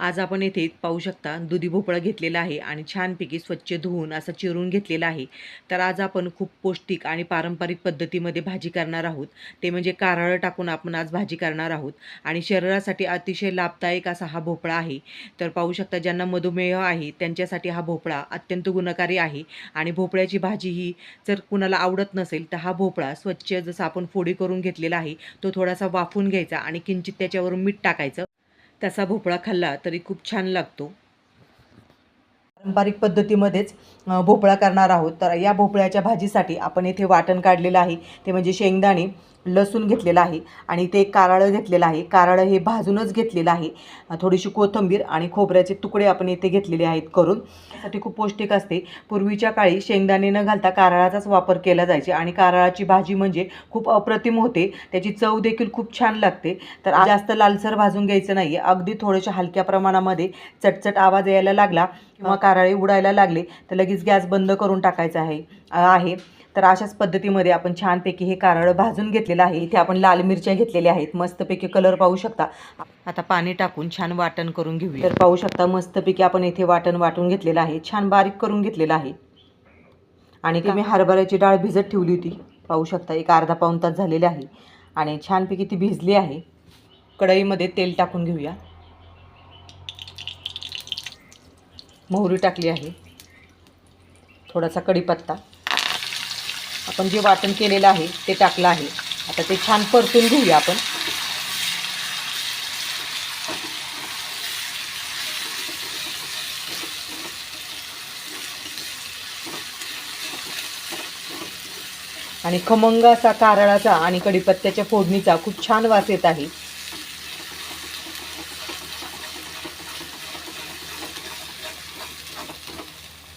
आज आपण येथे पाहू शकता दुधी भोपळा घेतलेला आहे आणि छानपैकी स्वच्छ धुवून असा चिरून घेतलेला आहे. तर आज आपण खूप पौष्टिक आणि पारंपरिक पद्धतीमध्ये भाजी करणार आहोत. ते म्हणजे कारळं टाकून आपण आज भाजी करणार आहोत. आणि शरीरासाठी अतिशय लाभदायक असा हा भोपळा आहे. तर पाहू शकता ज्यांना मधुमेह आहे त्यांच्यासाठी हा भोपळा अत्यंत गुणकारी आहे. आणि भोपळ्याची भाजी ही जर कुणाला आवडत नसेल तर हा भोपळा स्वच्छ जसा आपण फोडी करून घेतलेला आहे तो थोडासा वाफून घ्यायचा आणि किंचित त्याच्यावरून मीठ टाकायचं. तसा भोपळा खाल्ला तरी खूप छान लागतो. पारंपरिक पद्धतीमध्येच भोपळा करणार आहोत. तर या भोपळ्याच्या भाजीसाठी आपण येथे वाटण काढलेलं आहे. ते म्हणजे शेंगदाणे. लसूण घेतलेलं आहे आणि ते कारळं घेतलेलं आहे. कारळं हे भाजूनच घेतलेलं आहे. थोडीशी कोथिंबीर आणि खोबऱ्याचे तुकडे आपण येथे घेतलेले आहेत करून. त्यासाठी खूप पौष्टिक असते. पूर्वीच्या काळी शेंगदाणे न घालता कारळाचाच वापर केला जायचे आणि कारळाची भाजी म्हणजे खूप अप्रतिम होते. त्याची चव देखील खूप छान लागते. तर जास्त लालसर भाजून घ्यायचं नाही आहे अगदी थोड्याशा हलक्या प्रमाणामध्ये चटचट आवाज यायला लागला किंवा कारळे उडायला लागले. तर लगेच गॅस बंद करून टाकायचा आहे. आहे. तर अशाच पद्धतीमध्ये आपण छानपैकी हे कारळं भाजून घेतलेलं आहे. इथे आपण लाल मिरच्या घेतलेल्या आहेत. मस्तपैकी कलर पाहू शकता. आता पाणी टाकून छान वाटण करून घेऊया. तर पाहू शकता मस्तपैकी आपण इथे वाटण वाटून घेतलेलं आहे. छान बारीक करून घेतलेलं आहे. आणि ती मी हरभऱ्याची डाळ भिजत ठेवली होती. पाहू शकता एक अर्धा पाऊण तास झालेले आहे. आणि छानपैकी ती भिजली आहे. कढईमध्ये तेल टाकून घेऊया. मोहरी टाकली आहे. थोडासा कढीपत्ता. आपण जे वाटण केलेलं आहे ते टाकलं आहे. आता ते छान परतून घेऊया आपण. आणि खमंग असा कारळाचा आणि कढीपत्त्याच्या फोडणीचा खूप छान वास येत आहे.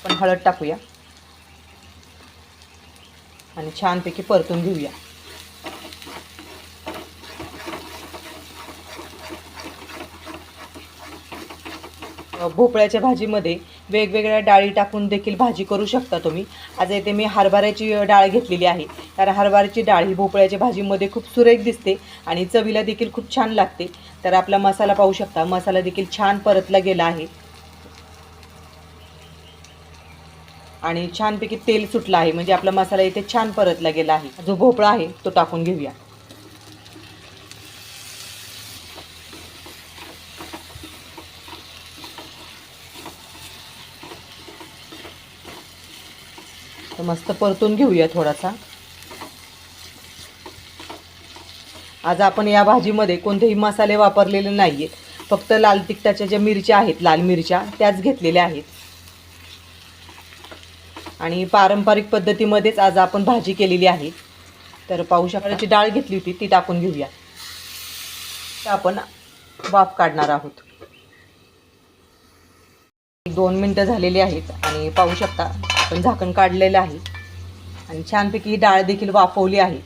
पण हळद टाकूया. आणि छानपैकी परतून घेऊया. भोपळ्याच्या भाजीमध्ये वेगवेगळ्या डाळी टाकून देखील भाजी करू शकता तुम्ही. आज येथे मी हरभऱ्याची डाळ घेतलेली आहे. कारण हरभऱ्याची डाळ ही भोपळ्याच्या भाजीमध्ये खूप सुरेख दिसते आणि चवीला देखील खूप छान लागते. तर आपला मसाला पाहू शकता. मसाला देखील छान परतला गेला आहे. आणि छानपैकी तेल सुटलं आहे. म्हणजे आपला मसाला इथे छान परतला गेला आहे. जो भोपळा आहे तो टाकून घेऊया. तर मस्त परतून घेऊया थोडासा. आज आपण या भाजीमध्ये कोणतेही मसाले वापरलेले नाही आहेत फक्त लाल तिखटाच्या ज्या मिरच्या आहेत लाल मिरच्या त्याच घेतलेल्या आहेत. आणि पारंपरिक पद्धतीमध्येच आज आपण भाजी केलेली आहे. तर पाहू शकण्याची डाळ घेतली होती ती टाकून घेऊया. तर आपण वाफ काढणार आहोत. दोन मिनटं झालेली आहेत आणि पाहू शकता आपण झाकण काढलेलं आहे. आणि छानपैकी ही डाळ देखील वाफवली आहे.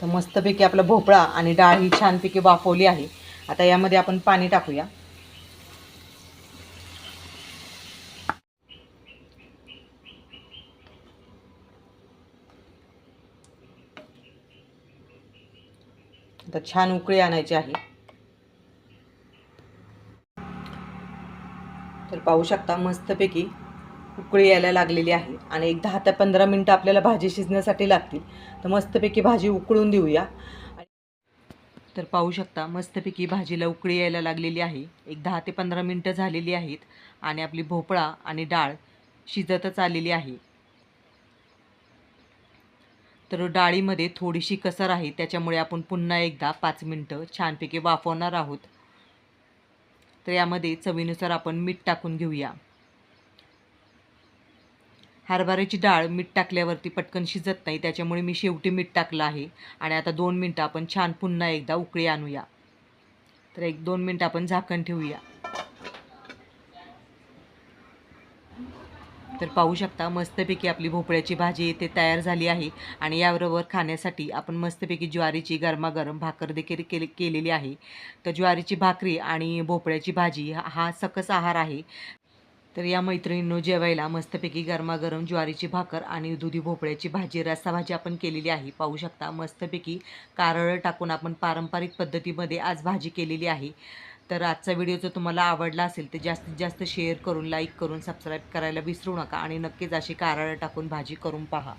तर मस्तपैकी आपला भोपळा आणि डाळ ही छानपैकी वाफवली आहे. आता यामध्ये आपण पाणी टाकूया. आता छान उकळी आणायची आहे. तर पाहू शकता मस्तपैकी उकळी यायला लागलेली आहे आणि एक दहा ते पंधरा मिनटं आपल्याला भाजी शिजण्यासाठी लागतील. तर मस्तपैकी भाजी उकळून देऊया. तर पाहू शकता मस्तपैकी भाजीला उकळी यायला लागलेली आहे. एक दहा ते पंधरा मिनटं झालेली आहेत आणि आपली भोपळा आणि डाळ शिजतच आलेली आहे. तर डाळीमध्ये थोडीशी कसर आहे त्याच्यामुळे आपण पुन्हा एकदा पाच मिनटं छानपैकी वाफवणार आहोत. तर यामध्ये चवीनुसार आपण मीठ टाकून घेऊया. हरभऱ्याची डाळ मीठ टाकल्यावरती पटकन शिजत नाही त्याच्यामुळे मी शेवटी मीठ टाकलं आहे. आणि आता दोन मिनटं आपण छान पुन्हा एकदा उकळी आणूया. तर एक दोन मिनटं आपण झाकण ठेवूया. तर पाहू शकता मस्तपैकी आपली भोपळ्याची भाजी येथे तयार झाली आहे. आणि याबरोबर खाण्यासाठी आपण मस्तपैकी ज्वारीची गरमागरम भाकर देखील केले केलेली आहे. तर ज्वारीची भाकरी आणि भोपळ्याची भाजी हा सकस आहार आहे. तर या मैत्रिणींनो जेवायला मस्तपैकी गरमागरम ज्वारीची भाकर आणि दुधी भोपळ्याची भाजी रस्सा भाजी आपण केलेली आहे. पाहू शकता मस्तपैकी कारळं टाकून आपण पारंपरिक पद्धतीमध्ये आज भाजी केलेली आहे. तर आजचा व्हिडिओ जर तुम्हाला आवडला असेल तर जास्तीत जास्त शेअर करून लाईक करून सबस्क्राईब करायला विसरू नका आणि नक्कीच अशी कारळं टाकून भाजी करून पहा.